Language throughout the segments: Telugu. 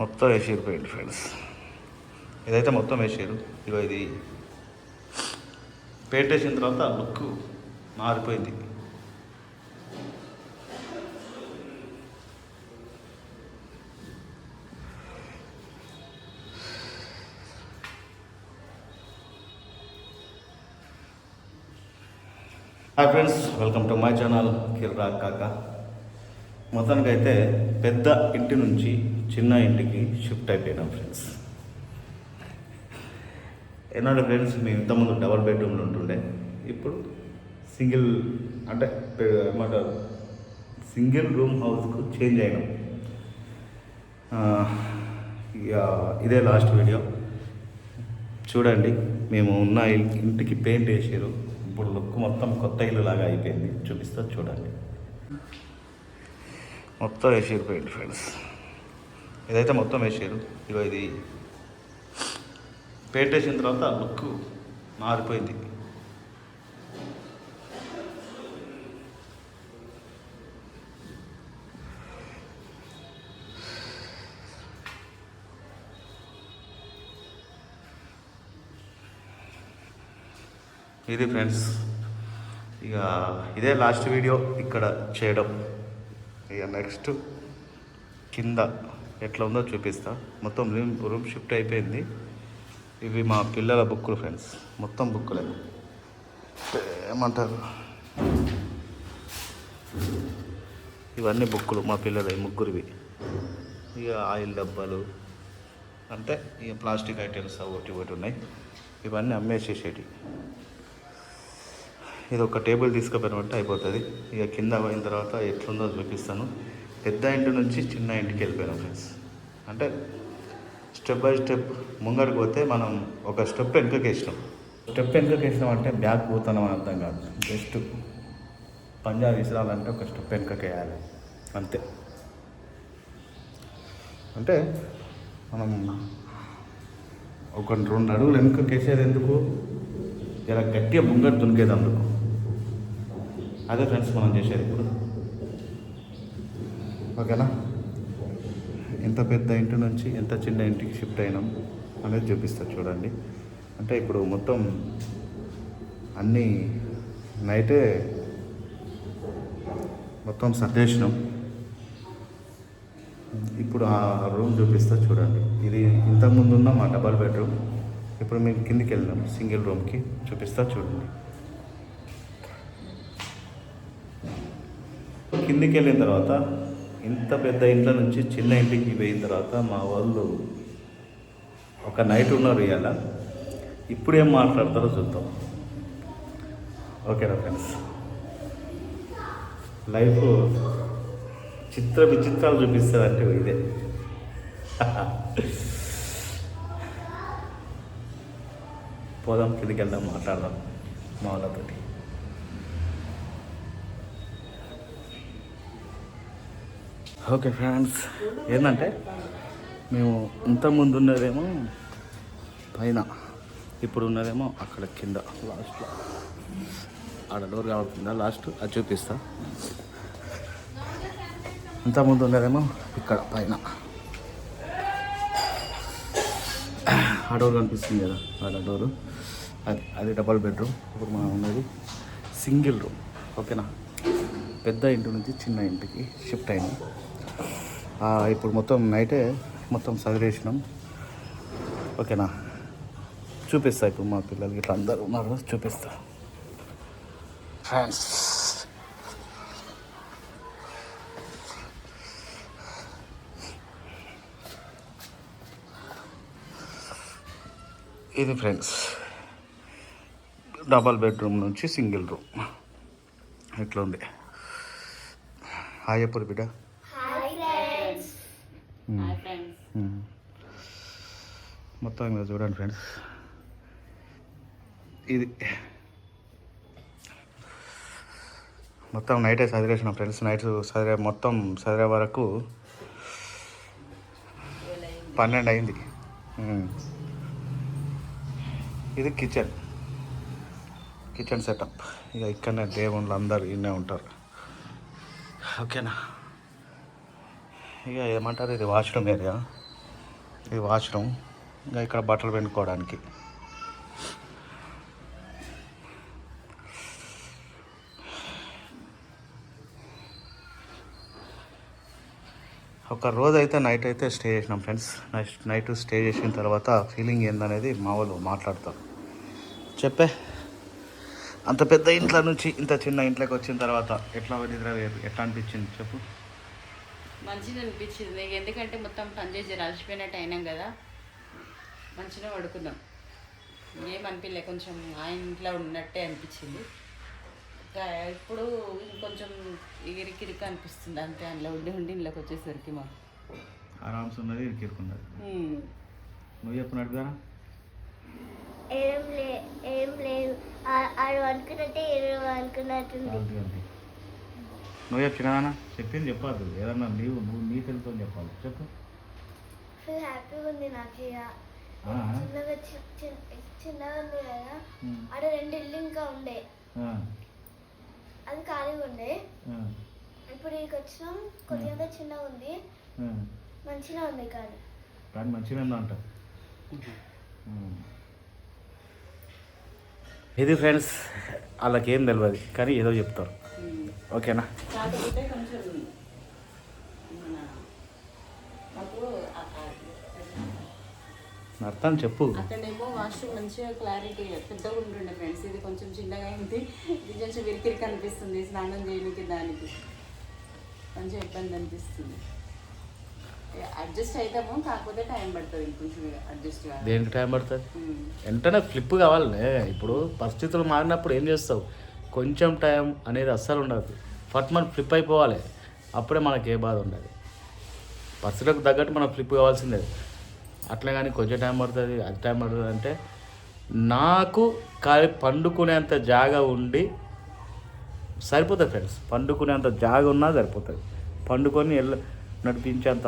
మొత్తం వేసారు పెయింట్ ఫ్రెండ్స్. ఇదైతే మొత్తం వేసారు. ఇగో ఇది పెయింట్ వేసిన తర్వాత లుక్ మారిపోయింది. Hi friends welcome to my channel Kirra Kaka. మొత్తానికైతే పెద్ద ఇంటి నుంచి చిన్న ఇంటికి షిఫ్ట్ అయిపోయినాం ఫ్రెండ్స్. ఏనాడు ఫ్రెండ్స్ మేము ఇంతకుముందు డబల్ బెడ్రూమ్లు ఉంటుండే. ఇప్పుడు సింగిల్ అంటే పె- ఏమంటారు? సింగిల్ రూమ్ హౌస్కు చేంజ్ అయినాం. ఇక ఇదే లాస్ట్ వీడియో. చూడండి మేము ఉన్న ఇంటికి పెయింట్ వేసారు ఇప్పుడు లుక్ మొత్తం కొత్త ఇల్లు లాగా అయిపోయింది. చూపిస్తా చూడండి. మొత్తం వేసారు పెయింట్ ఫ్రెండ్స్. ఇదైతే మొత్తం వేసారు. ఇగో ఇది పెయింట్ వేసిన తర్వాత లుక్ మారిపోయింది. ఇది ఫ్రెండ్స్. ఇక ఇదే లాస్ట్ వీడియో ఇక్కడ చేయడం. ఇక నెక్స్ట్ కింద ఎట్లా ఉందో చూపిస్తా. మొత్తం రూమ్ రూమ్ షిఫ్ట్ అయిపోయింది. ఇవి మా పిల్లల బుక్కులు ఫ్రెండ్స్ మొత్తం బుక్కులే. ఏమంటారు? ఇవన్నీ బుక్కులు మా పిల్లలు ముగ్గురివి. ఇక ఆయిల్ డబ్బాలు అంటే ఇక ప్లాస్టిక్ ఐటమ్స్ ఒకటి ఒకటి ఉన్నాయి. ఇవన్నీ అమ్మేసేసేటి. ఇది ఒక టేబుల్ తీసుకుపోయినట్టు అయిపోతుంది. ఇక కింద పోయిన తర్వాత ఎట్లుందో చూపిస్తాను. పెద్ద ఇంటి నుంచి చిన్న ఇంటికి వెళ్ళిపోయినాం ఫ్రెండ్స్. అంటే స్టెప్ బై స్టెప్ ముంగడికి పోతే మనం ఒక స్టెప్ వెనుకకి వేసినాం. స్టెప్ వెనుకకి వేసినాం అంటే బ్యాక్ పోతాం అని అర్థం కాదు. జస్ట్ పంజాబ్ విసిరాలంటే ఒక స్టెప్ వెనుకకి వేయాలి. అంతే. అంటే మనం ఒక రెండు అడుగులు వెనుకకి వేసేది ఎందుకు? ఇలా గట్టిగా ముంగట దునికేది అందుకు. అదే ఫ్రెండ్స్ మనం చేసేది ఇప్పుడు. ఓకేనా? ఎంత పెద్ద ఇంటి నుంచి ఎంత చిన్న ఇంటికి షిఫ్ట్ అయినాం అనేది చూపిస్తారు చూడండి. అంటే ఇప్పుడు మొత్తం అన్నీ నైటే మొత్తం సర్దేసినాం. ఇప్పుడు ఆ రూమ్ చూపిస్తా చూడండి. ఇది ఇంతకుముందు ఉన్న మా డబల్ బెడ్రూమ్. ఇప్పుడు మేము కిందికి వెళ్ళినాం సింగిల్ రూమ్కి. చూపిస్తా చూడండి. కిందికి వెళ్ళిన తర్వాత ఇంత పెద్ద ఇంట్లో నుంచి చిన్న ఇంటికి పోయిన తర్వాత మా వాళ్ళు ఒక నైట్ ఉన్నారు ఇవాళ ఇప్పుడు ఏం మాట్లాడతారో చూద్దాం. ఓకేనా ఫ్రెండ్స్. లైఫ్ చిత్ర విచిత్రాలు చూపిస్తారంటే ఇదే. పోదాం కిందికి వెళ్దాం మాట్లాడదాం మా వాళ్ళతోటి. ఓకే ఫ్రెండ్స్ ఏంటంటే మేము ఇంతకుముందు ఉన్నదేమో పైన ఇప్పుడు ఉన్నదేమో అక్కడ కింద లాస్ట్లో ఆడ డోర్ కావాల్సిందా? లాస్ట్ అది చూపిస్తా. ఇంతకుముందు ఉన్నదేమో ఇక్కడ పైన. ఆ డోర్ కనిపిస్తుంది కదా ఆడ డోరు అది అది డబల్ బెడ్రూమ్ ఇప్పుడు మనం ఉన్నది సింగిల్ రూమ్ ఓకేనా పెద్ద ఇంటి నుంచి చిన్న ఇంటికి షిఫ్ట్ అయింది. ఇప్పుడు మొత్తం నైటే మొత్తం చదివేసినాం ఓకేనా? చూపిస్తా ఇప్పుడు మా పిల్లలకి ఇట్లా అందరూ ఉన్నారు చూపిస్తా. ఫ్రెండ్స్ ఇది ఫ్రెండ్స్ డబల్ బెడ్రూమ్ నుంచి సింగిల్ రూమ్ ఇట్లా ఉంది? హాయ్ ఎప్పుడు బిడ్డ మ్మ్. హాయ్ ఫ్రెండ్స్ మ్మ్. మొత్తం ఇలా చూడండి ఫ్రెండ్స్. ఇది మొత్తం నైటే చదివేసిన ఫ్రెండ్స్. నైట్ చదివే మొత్తం చదివే వరకు పన్నెండు అయింది. మ్మ్. ఇది కిచెన్ కిచెన్ సెటప్ ఇక ఇక్కడనే దేవుళ్ళు అందరు ఇన్నే ఉంటారు. ఓకేనా ఇక ఏమంటారు? ఇది వాష్రూమ్ ఏరియా. ఇది వాష్రూమ్. ఇంకా ఇక్కడ బట్టలు పెండుకోవడానికి ఒక రోజు అయితే నైట్ అయితే స్టే చేసినాం ఫ్రెండ్స్. నైట్ నైట్ స్టే చేసిన తర్వాత ఫీలింగ్ ఏందనేది మా వాళ్ళు మాట్లాడతారు. చెప్పే. అంత పెద్ద ఇంట్లో నుంచి ఇంత చిన్న ఇంట్లోకి వచ్చిన తర్వాత ఎట్లా నిద్ర ఎట్లా అనిపించింది? చెప్పు. మంచిగా అనిపించింది. నీకు ఎందుకంటే మొత్తం పని చేసి అలసిపోయినట్టు అయినాం కదా. మంచిగా పడుకున్నాం. ఏం అనిపించలే కొంచెం ఆ ఇంట్లో ఉన్నట్టే అనిపించింది. ఇంకా ఇప్పుడు కొంచెం ఇరికిరికి అనిపిస్తుంది అంతే అందులో ఉండి ఉండి ఇంట్లోకి వచ్చేసరికి మాకు. ఆరామ్స్ ఉన్నది ఇరుకిరుకున్నది నువ్వు చెప్పినట్టుగా ఏం లే ఏం లేదు. ఆ- ఆడు అనుకున్నట్టే ఏడు అనుకున్నట్టుంది. నువ్వు చెప్పినా చెప్పింది చెప్పద్దు. ఏదన్నా నీవు నువ్వు నీ తెలుసు చెప్పాలి. చెప్పు. హ్యాపీగా ఉంది నాకు చిన్నగా ఉంది కదా. రెండు ఇల్లు ఇంకా ఉండే. ఆ, అది ఖాళీగా ఉండే. ఇప్పుడు ఇక్కడికి వచ్చినాం. కొద్దిగా చిన్నగా ఉంది. మంచిగా ఉంది కానీ. కానీ మంచిగా ఉందంట. ఇది ఫ్రెండ్స్ వాళ్ళకి ఏం తెలియదు కానీ ఏదో చెప్తారు. ఓకేనా? కాకపోతే కొంచెం అర్థం చెప్పు. అక్కడేమో వాష్రూమ్ మంచిగా క్లారిటీ పెద్దగా ఉంటుండే ఫ్రెండ్స్. ఇది కొంచెం చిన్నగా అయింది ఇది కొంచెం విరికిరికి అనిపిస్తుంది. స్నానం చేయడానికి దానికి. కొంచెం ఇబ్బంది అనిపిస్తుంది. అడ్జస్ట్ అవుతాము కాకపోతే టైం పడుతుంది ఇంకొంచెం అడ్జస్ట్ కావాలి దేనికి టైం పడుతుంది. వెంటనే ఫ్లిప్ కావాలనే. ఇప్పుడు పరిస్థితులు మారినప్పుడు ఏం చేస్తావు? కొంచెం టైం అనేది అస్సలు ఉండదు. ఫస్ట్ మనం ఫ్లిప్ అయిపోవాలి. అప్పుడే మనకి ఏ బాధ ఉండదు. పరిస్థితులకు తగ్గట్టు మనం ఫ్లిప్ కావాల్సిందే. అట్లా కానీ కొంచెం టైం పడుతుంది అది టైం పడుతుంది అంటే నాకు కాలి పండుకునేంత జాగా ఉండి సరిపోతుంది ఫ్రెండ్స్. పండుకునేంత జాగా ఉన్నా సరిపోతుంది. పండుకొని ఎల్ల నడిపించేంత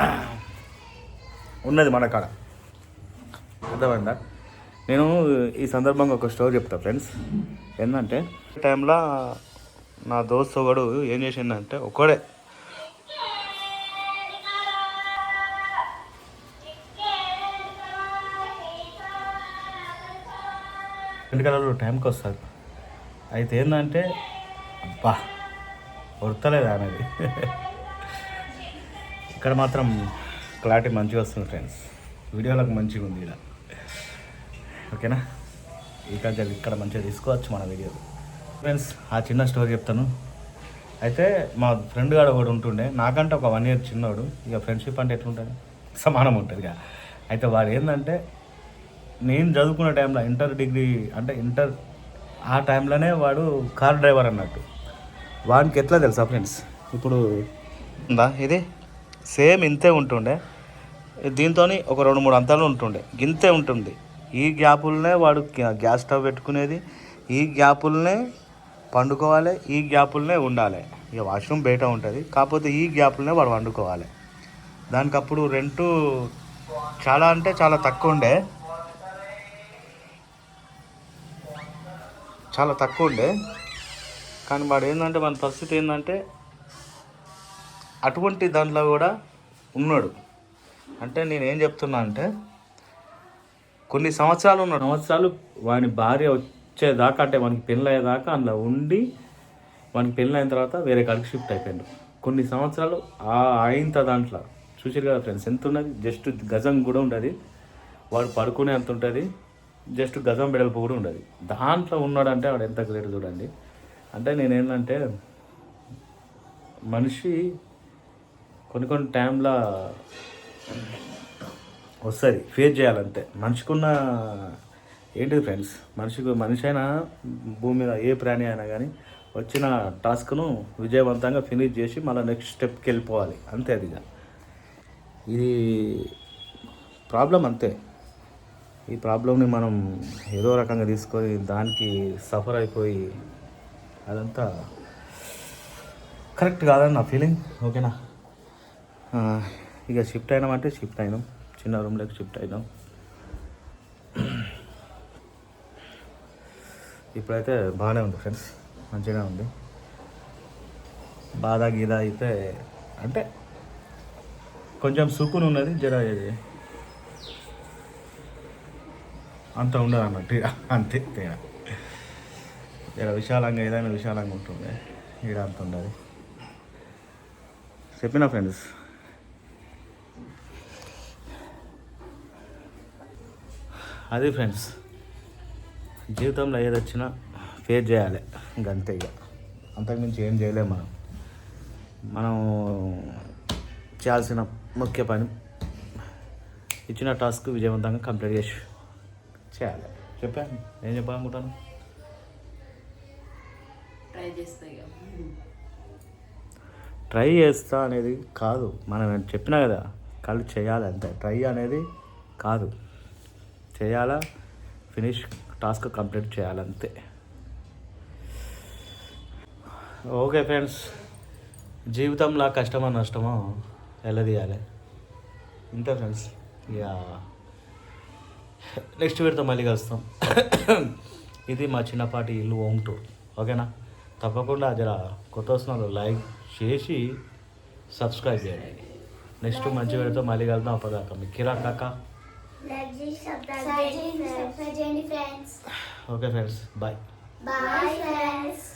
ఉన్నది మన కాడ. అర్థమైందా? నేను ఈ సందర్భంగా ఒక స్టోరీ చెప్తా ఫ్రెండ్స్. ఏంటంటే టైంలో నా దోస్త్ ఒకడు ఏం చేసిందంటే ఒకడే రెండు టైంకి వస్తారు అయితే ఏంటంటే అబ్బా ఉడతలేదు అనేది ఇక్కడ మాత్రం క్లారిటీ మంచిగా వస్తుంది ఫ్రెండ్స్. వీడియోలకు మంచిగా ఉంది ఇక్కడ ఓకేనా? ఇక్కడ ఇక్కడ మంచిగా తీసుకోవచ్చు మన వీడియో ఫ్రెండ్స్ ఆ చిన్న స్టోరీ చెప్తాను. అయితే మా ఫ్రెండ్ గాడు ఒకడు ఉంటుండే. నాకంటే ఒక వన్ ఇయర్ చిన్నోడు. ఇక ఫ్రెండ్షిప్ అంటే ఎట్లుంటుంది? సమానం ఉంటుంది ఇక. అయితే వాడు ఏంటంటే నేను చదువుకున్న టైంలో ఇంటర్ డిగ్రీ అంటే ఇంటర్ ఆ టైంలోనే వాడు కార్ డ్రైవర్ అన్నట్టు. వాడికి ఎట్లా తెలుసా ఫ్రెండ్స్ ఇప్పుడు ఉందా? ఇది? సేమ్ ఇంతే ఉంటుండే. దీంతో ఒక రెండు మూడు అంతాలు ఉంటుండే. గింతే ఉంటుంది. ఈ గ్యాపులనే వాడు గ్యాస్ స్టవ్ పెట్టుకునేది ఈ గ్యాపులనే పండుకోవాలి ఈ గ్యాపులనే ఉండాలి. ఇక వాష్రూమ్ బయట ఉంటుంది కాకపోతే ఈ గ్యాపులనే వాడు వండుకోవాలి. దానికి అప్పుడు రెంటు చాలా అంటే చాలా తక్కువ ఉండే చాలా తక్కువ ఉండే కానీ వాడు ఏంటంటే మన పరిస్థితి ఏంటంటే అటువంటి దాంట్లో కూడా ఉన్నాడు. అంటే నేను ఏం చెప్తున్నా అంటే కొన్ని సంవత్సరాలు ఉన్నాడు. సంవత్సరాలు వాని భార్య వచ్చేదాకా అంటే వానికి పెళ్ళి అయ్యేదాకా అందులో ఉండి వానికి పెళ్ళి అయిన తర్వాత వేరే కాడికి షిఫ్ట్ అయిపోయాడు. కొన్ని సంవత్సరాలు ఆ అయిన దాంట్లో చూసారు కదా ఫ్రెండ్స్ ఎంత ఉన్నది? జస్ట్ గజం కూడా ఉండదు. వాడు పడుకునే అంత ఉంటుంది. జస్ట్ గజం బెడల్పు కూడా ఉండదు. దాంట్లో ఉన్నాడంటే వాడు ఎంత గ్రేట్ చూడండి. అంటే నేనేంటంటే మనిషి కొన్ని కొన్ని టైంలో వస్తుంది. ఫేస్ చేయాలంతే. మనిషికున్న ఏంటిది ఫ్రెండ్స్ మనిషికి మనిషి అయినా భూమి మీద ఏ ప్రాణి అయినా కానీ వచ్చిన టాస్క్ను విజయవంతంగా ఫినిష్ చేసి మళ్ళీ నెక్స్ట్ స్టెప్కి వెళ్ళిపోవాలి అంతే అది ఇక. ఇది ప్రాబ్లం అంతే. ఈ ప్రాబ్లమ్ని మనం ఏదో రకంగా తీసుకొని దానికి సఫర్ అయిపోయి అదంతా కరెక్ట్ కాదని నా ఫీలింగ్ ఓకేనా ఇక షిఫ్ట్ అయినామంటే షిఫ్ట్ అయినాం. చిన్న రూమ్లోకి షిఫ్ట్ అయినాం. ఇప్పుడైతే బాగానే ఉంది ఫ్రెండ్స్ మంచిగా ఉంది. బాధ గీద అయితే అంటే కొంచెం సుకున్ ఉన్నది జర అంత ఉండదు అన్నట్టు అంతే తేడా జర విశాలంగా ఏదైనా విశాలంగా ఉంటుంది. ఈడ అంత ఉండదు. చెప్పిన ఫ్రెండ్స్ అది ఫ్రెండ్స్ జీవితంలో ఏది వచ్చినా ఫేస్ చేయాలి. ఇంకంతే ఇక. అంతకుమించి ఏం చేయలేము మనం. మనం చేయాల్సిన ముఖ్య పని ఇచ్చిన టాస్క్ విజయవంతంగా కంప్లీట్ చేసి చేయాలి. చెప్పాను ఏం చెప్పాలనుకుంటాను ట్రై చేస్తా ఇక. ట్రై చేస్తా అనేది కాదు. మనం చెప్పినా కదా కళ్ళు చేయాలి అంతే. ట్రై అనేది కాదు. చేయాలా? ఫినిష్ టాస్క్ కంప్లీట్ చేయాలి అంతే ఓకే ఫ్రెండ్స్ జీవితంలో కష్టమో నష్టమో వెళ్ళదీయాలి ఇంతే ఫ్రెండ్స్ యా నెక్స్ట్ వీడితో మళ్ళీ కలుస్తాం. ఇది మా చిన్నపాటి ఇల్లు హోమ్ టూర్ ఓకేనా? తప్పకుండా జర కొత్త వస్తున్న వాళ్ళు లైక్ చేసి సబ్స్క్రైబ్ చేయండి. నెక్స్ట్ మంచి వీడితో మళ్ళీ కలుద్దాం. అప్పటిదాకా మీ Kira Kaka. Okay friends bye bye friends